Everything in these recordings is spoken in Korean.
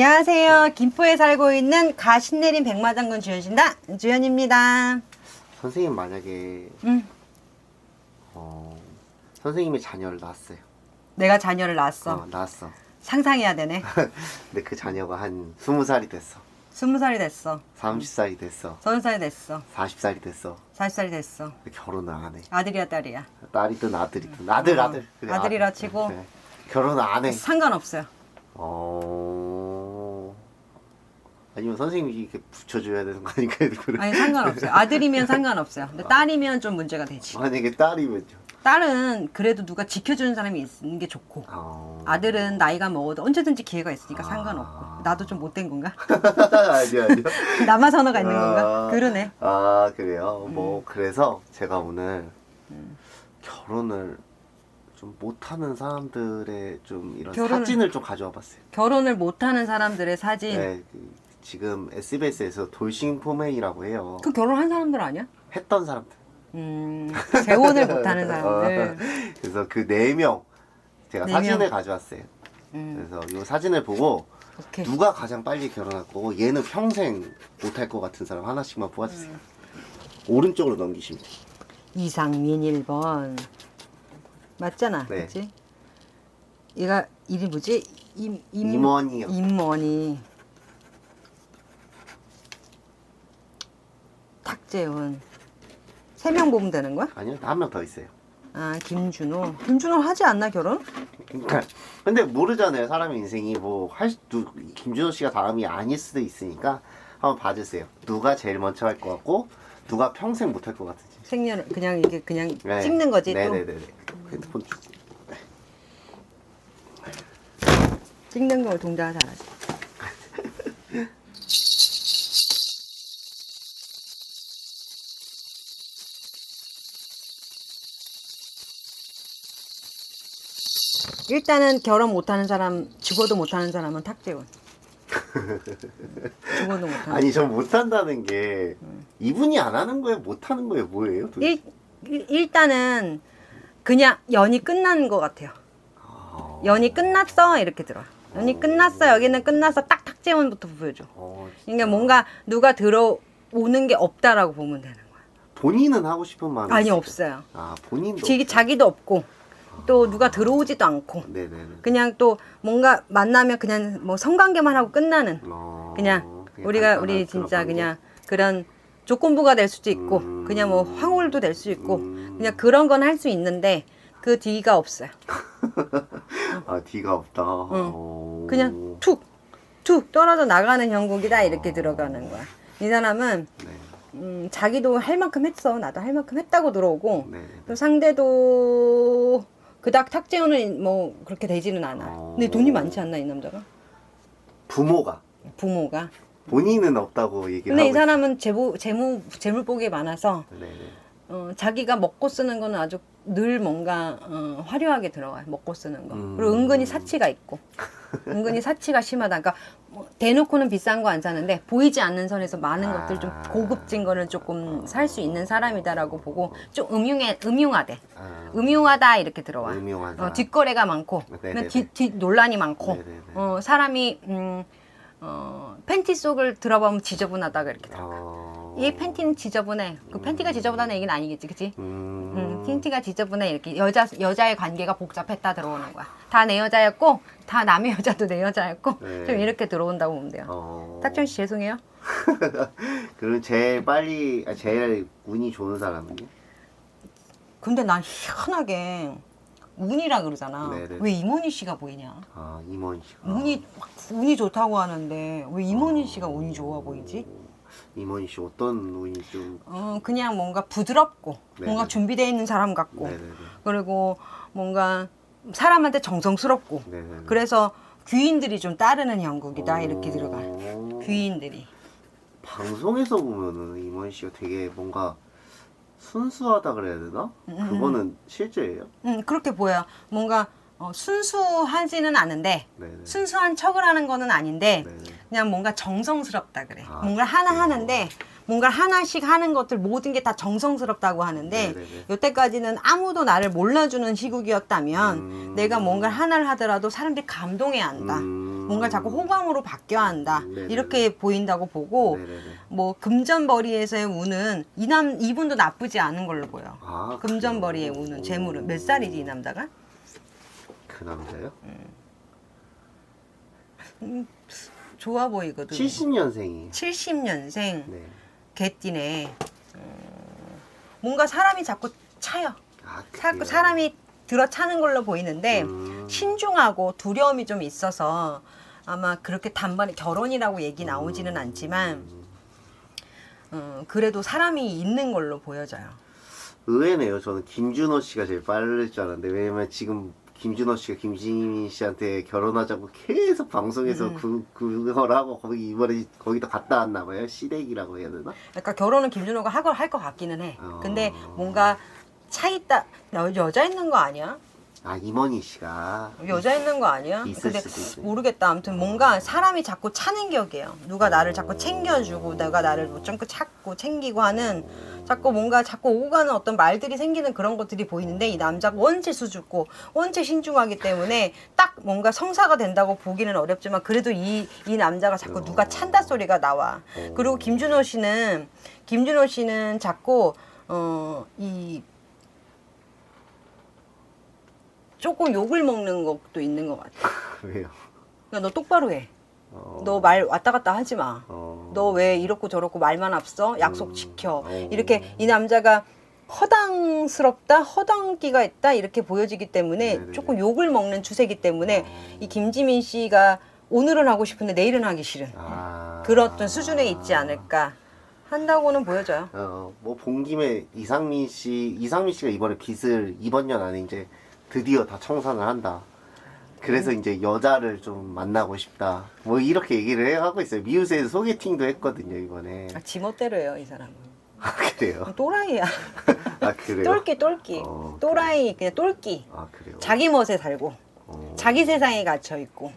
안녕하세요. 김포에 살고 있는 가신내린 백마장군 주연신다 주연입니다. 선생님 만약에 음, 어, 선생님이 자녀를 낳았어요. 내가 자녀를 낳았어. 어, 낳았어. 상상해야 되네. 근데 그 자녀가 한 20살이 됐어. 스무 살이 됐어. 30살이 됐어. 서른 살이 됐어. 40살이 됐어. 사십 살이 됐어. 결혼을 안 해. 아들이야 딸이야. 딸이든 아들이든 아들 어, 아들. 그래, 아들이라 아들. 치고. 그래. 결혼을 안 해. 상관없어요. 어. 아니면 선생님이 이렇게 붙여줘야 되는 거 아닌가 그래. 아니 상관없어요. 아들이면 상관없어요. 근데 딸이면 좀 문제가 되지. 만약에 딸이면요. 딸은 그래도 누가 지켜주는 사람이 있는 게 좋고 어... 아들은 나이가 먹어도 언제든지 기회가 있으니까 아. 상관없고 나도 좀 못된 건가? 아니요 아니요. 남아 선호가 있는 건가? 아. 그러네. 아 그래요. 뭐 음. 그래서 제가 오늘 결혼을 좀 못하는 사람들의 좀 이런 결혼을- 사진을 좀 가져와 봤어요. 결혼을 못하는 사람들의 사진. 네, 그 지금 SBS에서 돌싱 포메이라고 해요. 그 결혼한 사람들 아니야? 했던 사람들. 음, 재혼을 못하는 사람들. 어, 그래서 그 네 명 제가 네 사진을 명. 가져왔어요. 음, 그래서 이 사진을 보고 오케이. 누가 가장 빨리 결혼할 거고 얘는 평생 못할 것 같은 사람 하나씩만 뽑아주세요. 음. 오른쪽으로 넘기시면 돼요. 이상민 1번. 맞잖아. 네. 그치? 얘가 이름 뭐지? 임, 임, 임원이요. 임원이. 탁재훈. 세 명 보면 되는 거야? 아니요, 한 명 더 있어요. 아, 김준호. 김준호 하지 않나, 결혼? 그러니까 근데 모르잖아요 사람의 인생이 뭐할 수 김준호 씨가 다음이 아닐 수도 있으니까 한번 봐주세요 누가 제일 먼저 할 것 같고 누가 평생 못 할 것 같은지 생년, 그냥 이게 그냥 네. 찍는 거지, 또. 네네네네 핸드폰 주고 찍는 걸 동작 잘하지. 일단은 결혼 못하는 사람, 죽어도 못하는 사람은 탁재훈. 죽어도 못하는. 아니 전 못한다는 게 이분이 안 하는 거예요 못하는 거예요 뭐예요 도대체? 일, 일- 일단은 그냥 연이 끝난 것 같아요. 아, 연이 끝났어 이렇게 들어. 연이 끝났어 여기는 끝났어 딱 탁재훈부터 보여줘. 어, 진짜. 그러니까 뭔가 누가 들어오는 게 없다라고 보면 되는 거야. 본인은 하고 싶은 마음이 아니? 없어요. 아 본인도 지, 자기도 없고 또 누가 들어오지도 않고 없- 네네네 그냥 또 뭔가 만나면 그냥 뭐 성관계만 하고 끝나는 어, 그냥 우리가 간단한 우리 그런 진짜? 그냥 그런 조건부가 될 수도 있고 음. 그냥 뭐 황홀도 될 수 있고 음. 그냥 그런 건 할 수 있는데 그 뒤가 없어요. 아 뒤가 없다 어. 그냥 툭 툭 떨어져 나가는 형국이다 이렇게 들어가는 거야. 이 사람은 네, 음, 자기도 할 만큼 했어. 나도 할 만큼 했다고 들어오고 네. 또 상대도 그닥 탁재훈은 뭐 그렇게 되지는 않아. 어. 근데 돈이 많지 않나 이 남자가? 부모가 부모가. 본인은 없다고 얘기를 근데 이 하고 사람은 재무 재무 재물복이 많아서 있어요. 네네. 어, 자기가 먹고 쓰는 거는 아주 늘 뭔가 어, 화려하게 들어가요. 먹고 쓰는 거. 음. 그리고 은근히 사치가 있고. 은근히 사치가 심하다. 그러니까 뭐 대놓고는 비싼 거 안 사는데 보이지 않는 선에서 많은 아. 것들 좀 고급진 거를 조금 살 수 있는 사람이다라고 보고 좀 음흉해 음흉하대. 아, 음흉하다 이렇게 들어와. 음흉한 어. 뒷거래가 많고, 네네네. 뒷, 뒷 논란이 많고, 네네네. 어, 사람이 음, 어, 팬티 속을 들어보면 지저분하다가 이렇게 들어. 어... 이 팬티는 지저분해. 그 팬티가 지저분하다는 얘기는 아니겠지, 그치? 음... 음, 팬티가 지저분해. 이렇게 여자, 여자의 관계가 복잡했다 들어오는 거야. 다 내 여자였고, 다 남의 여자도 내 여자였고, 네. 좀 이렇게 들어온다고 보면 돼요. 어... 탁준 씨 죄송해요. 그럼 제일 빨리 아, 제일 운이 좋은 사람은요? 근데 난 희한하게 운이라 그러잖아. 네네. 왜 임원희 씨가 보이냐? 아 임원 씨가 운이 막 운이 좋다고 하는데 왜 임원희 씨가 운이 좋아 보이지? 임원희 씨 어떤 운이 좀 어 그냥 뭔가 부드럽고 네네. 뭔가 준비되어 있는 사람 같고 네네네 그리고 뭔가 사람한테 정성스럽고 네네네 그래서 귀인들이 좀 따르는 형국이다 이렇게 들어가 어... 귀인들이 방송에서 보면은 임원 씨가 되게 뭔가 순수하다 그래야 되나? 음, 그거는 실제예요? 음 그렇게 보여 뭔가 어, 순수하지는 않은데 네네. 순수한 척을 하는 거는 아닌데 네네. 그냥 뭔가 정성스럽다 그래 아, 뭔가 하나 그래요? 하는데 뭔가 하나씩 하는 것들 모든 게 다 정성스럽다고 하는데 네네네. 여태까지는 아무도 나를 몰라주는 시국이었다면 음. 내가 뭔가 하나를 하더라도 사람들이 감동해 한다. 음... 뭔가 자꾸 호감으로 바뀌어야 한다. 음, 네네네. 이렇게 보인다고 보고 네네네. 뭐 금전벌이에서의 운은 이 남 이분도 나쁘지 않은 걸로 보여. 아, 금전벌이의 그래요? 운은 재물은 몇 살이지 이 남자가? 그 남자요? 좋아 보이거든. 70년생이. 70년생 네. 개띠네. 어, 뭔가 사람이 자꾸 차요. 아, 사, 그래요? 사람이 들어차는 걸로 보이는데 음. 신중하고 두려움이 좀 있어서 아마 그렇게 단번에 결혼이라고 얘기 나오지는 않지만 어, 그래도 사람이 있는 걸로 보여져요. 의외네요. 저는 김준호 씨가 제일 빠를 줄 알았는데 왜냐면 지금 김준호 씨가 김지민 씨한테 결혼하자고 계속 방송에서 그 그걸 하고 거기 이번에 거기도 갔다 왔나 봐요. 시댁이라고 해야 되나? 그러니까 결혼은 김준호가 하고 할것 같기는 해. 어. 근데 뭔가 차 있다 여, 여자 있는 거 아니야? 아 임원희 씨가 여자 있는 거 아니야? 있을 근데 수도 있어요. 모르겠다. 아무튼 뭔가 사람이 자꾸 차는 격이에요. 누가 나를 자꾸 챙겨주고 내가 나를 뭐좀 찾고 챙기고 하는 자꾸 뭔가 자꾸 오고 가는 어떤 말들이 생기는 그런 것들이 보이는데 이 남자가 원체 수줍고 원체 신중하기 때문에 딱 뭔가 성사가 된다고 보기는 어렵지만 그래도 이, 이 남자가 자꾸 누가 찬다 소리가 나와. 그리고 김준호 씨는 김준호 씨는 자꾸 어 이 조금 욕을 먹는 것도 있는 것 같아. 왜요? 그러니까 너 똑바로 해. 어, 너 말 왔다 갔다 하지 마. 어, 너 왜 이렇고 저렇고 말만 앞서? 약속 지켜. 어. 이렇게 이 남자가 허당스럽다, 허당기가 있다 이렇게 보여지기 때문에 네네네. 조금 욕을 먹는 추세이기 때문에 어. 이 김지민 씨가 오늘은 하고 싶은데 내일은 하기 싫은 아, 어떤 수준에 있지 않을까 한다고는 보여져요. 어, 뭐본 김에 이상민 씨, 이상민 씨가 이번에 빚을 이번 년 안에 이제 드디어 다 청산을 한다. 그래서 음. 이제 여자를 좀 만나고 싶다. 뭐 이렇게 얘기를 해 하고 있어요. 미우새에서 소개팅도 했거든요 이번에. 아, 지멋대로예요 이 사람은. 아 그래요? 또라이야. 아 그래요? 똘끼 똘끼. 어, 또라이 그냥 똘끼. 아 그래요? 자기 멋에 살고 어, 자기 세상에 갇혀 있고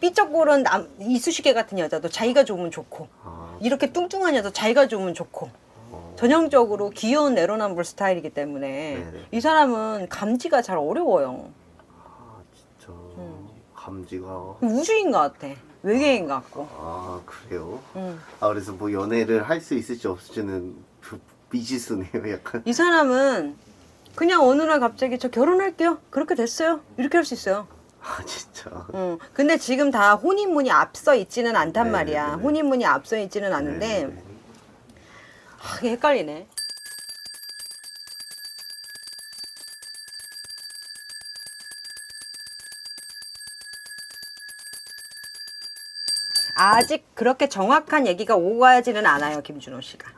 삐쩍고른 남 이수식애 같은 여자도 자기가 좋으면 좋고 아, 이렇게 뚱뚱한 여자 자기가 좋으면 좋고 어, 전형적으로 귀여운 내로남불 스타일이기 때문에 네네. 이 사람은 감지가 잘 어려워요. 감지가. 우주인 것 같아. 외계인 같고. 아 그래요? 음. 아 그래서 뭐 연애를 할 수 있을지 없을지는 그 미지수네요 약간. 이 사람은 그냥 어느 날 갑자기 저 결혼할게요. 그렇게 됐어요. 이렇게 할 수 있어요. 아 진짜. 음. 근데 지금 다 혼인문이 앞서 있지는 않단 네네네. 말이야. 혼인문이 앞서 있지는 않은데 네네네. 아, 이게 헷갈리네. 아직 그렇게 정확한 얘기가 오가지는 않아요, 김준호 씨가.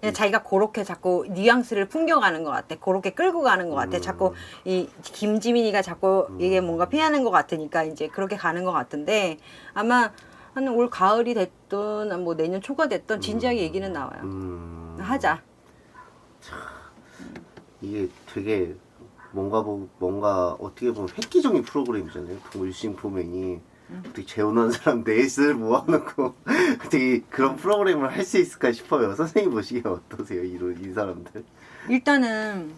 그냥 자기가 그렇게 자꾸 뉘앙스를 풍겨가는 것 같아. 그렇게 끌고 가는 것 같아. 자꾸 이 김지민이가 자꾸 이게 뭔가 피하는 것 같으니까 이제 그렇게 가는 것 같은데 아마 한 올 가을이 됐든 뭐 내년 초가 됐든 진지하게 얘기는 나와요. 음. 하자. 이게 되게 뭔가 뭐 뭔가 어떻게 보면 획기적인 프로그램이잖아요. 물씬 포맨이 어떻게 재혼한 사람 넷을 모아놓고 되게 그런 프로그램을 할 수 있을까 싶어요. 선생님 보시기에 어떠세요? 이런 이 사람들? 일단은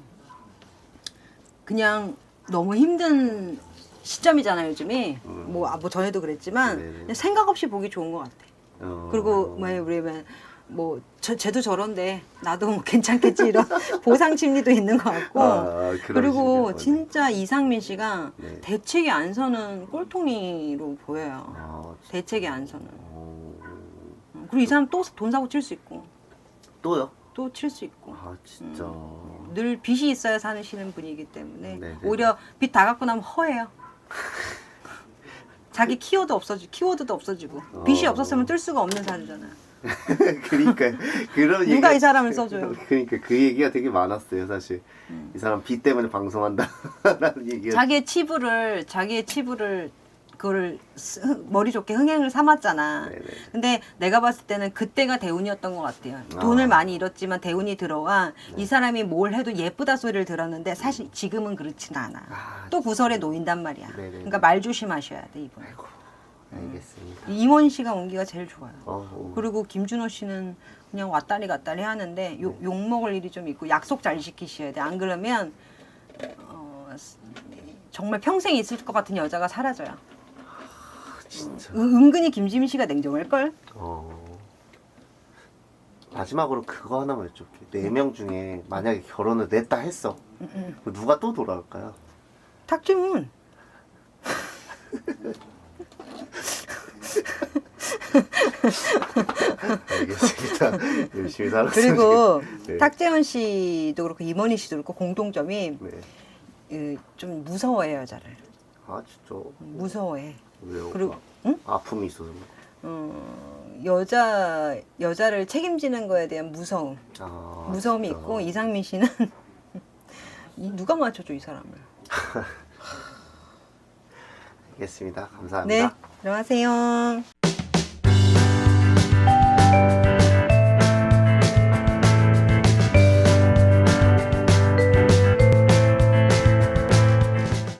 그냥 너무 힘든 시점이잖아요, 요즘이. 뭐, 아, 뭐 전에도 그랬지만 네네. 그냥 생각 없이 보기 좋은 것 같아. 어... 그리고 뭐 우리면 뭐 저, 쟤도 저런데 나도 뭐 괜찮겠지 이런 보상 심리도 있는 것 같고 아, 그리고 그러시네요. 진짜 이상민 씨가 네. 대책이 안 서는 꼴통이로 보여요. 아, 대책이 안 서는. 어... 그리고 이 사람 또 돈 사고 칠 수 있고 또요? 또 칠 수 있고 아 진짜. 늘 빚이 있어야 사시는 분이기 때문에 네네. 오히려 빚 다 갖고 나면 허해요. 자기 키워드 없어지 키워드도 없어지고 어. 없었으면 뜰 수가 없는 사람이잖아요. 그러니까 그런 누가 얘기가- 이 사람을 써줘요? 그러니까 그 얘기가 되게 많았어요 사실. 이 사람 빚 때문에 방송한다라는 얘기가. 자기의 치부를 자기의 치부를 그거를 스- 머리 좋게 흥행을 삼았잖아. 네네. 근데 내가 봤을 때는 그때가 대운이었던 것 같아요. 아. 돈을 많이 잃었지만 대운이 들어와 이 사람이 뭘 해도 예쁘다 소리를 들었는데 사실 지금은 그렇진 않아. 아, 또 구설에 놓인단 말이야. 네네. 그러니까 말 조심하셔야 돼 이분. 아이고 알겠습니다. 임원 씨가 온기가 제일 좋아요. 어, 어. 그리고 김준호 씨는 그냥 왔다리 갔다리 하는데 욕, 욕 먹을 일이 좀 있고 약속 잘 지키셔야 돼. 안 그러면 어, 정말 평생 있을 것 같은 여자가 사라져요. 진짜. 은- 은근히 김지민 씨가 냉정할 걸. 어. 마지막으로 그거 하나만 여쭤볼게. 네명 중에 만약에 결혼을 냈다 했어. 그럼 누가 또 돌아올까요? 탁지문. 알겠습니다. 열심히 살았어요. 그리고 네. 탁재현 씨도 그렇고 임원희 씨도 그렇고 공통점이 네. 그, 좀 무서워해 여자를. 아 진짜 무서워해. 왜요? 그리고 아, 응? 아픔이 있어서. 어, 여자 여자를 책임지는 거에 대한 무서움, 아, 무서움이 진짜. 있고 이상민 씨는 이 누가 맞춰줘 이 사람을. 알겠습니다. 네, 감사합니다. 들어가세요.